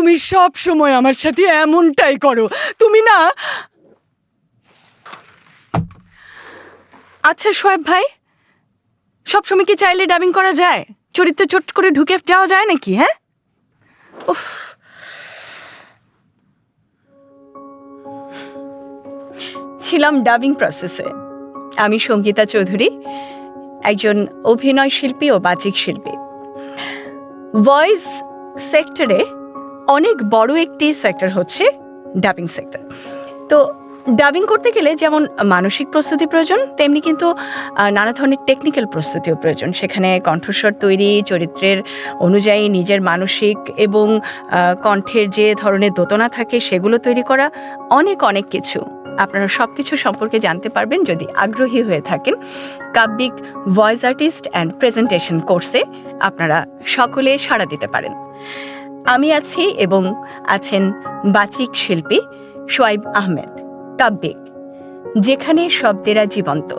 তুমি সব সময় আমার সাথে এমনটাই করো। তুমি না আচ্ছা শোয়েব ভাই সবসময় কি চাইলে ডাবিং করা যায়? চরিত্র চট করে ঢুকে যাওয়া যায় নাকি হ্যাঁ? উফ। ছিলাম ডাবিং প্রসেসে আমি সঙ্গীতা চৌধুরী, একজন অভিনয় শিল্পী ও বাচিক শিল্পী। ভয়েস সেক্টরে অনেক বড় একটি সেক্টর হচ্ছে ডাবিং সেক্টর। তো ডাবিং করতে গেলে যেমন মানসিক প্রস্তুতি প্রয়োজন, তেমনি কিন্তু নানা ধরনের টেকনিক্যাল প্রস্তুতিও প্রয়োজন। সেখানে কণ্ঠস্বর তৈরি, চরিত্রের অনুযায়ী নিজের মানসিক এবং কণ্ঠের যে ধরনের দোতনা থাকে সেগুলো তৈরি করা অনেক অনেক কিছু। আপনারা সব কিছু সম্পর্কে জানতে পারবেন যদি আগ্রহী হয়ে থাকেন। কাব্যিক ভয়েস আর্টিস্ট অ্যান্ড প্রেজেন্টেশন কোর্সে আপনারা সকলে সাড়া দিতে পারেন। আমি আছি এবং আছেন বাচিক শিল্পী সোয়াইব আহমেদ কাব্যিক যেখানে শব্দেরা জীবন্ত।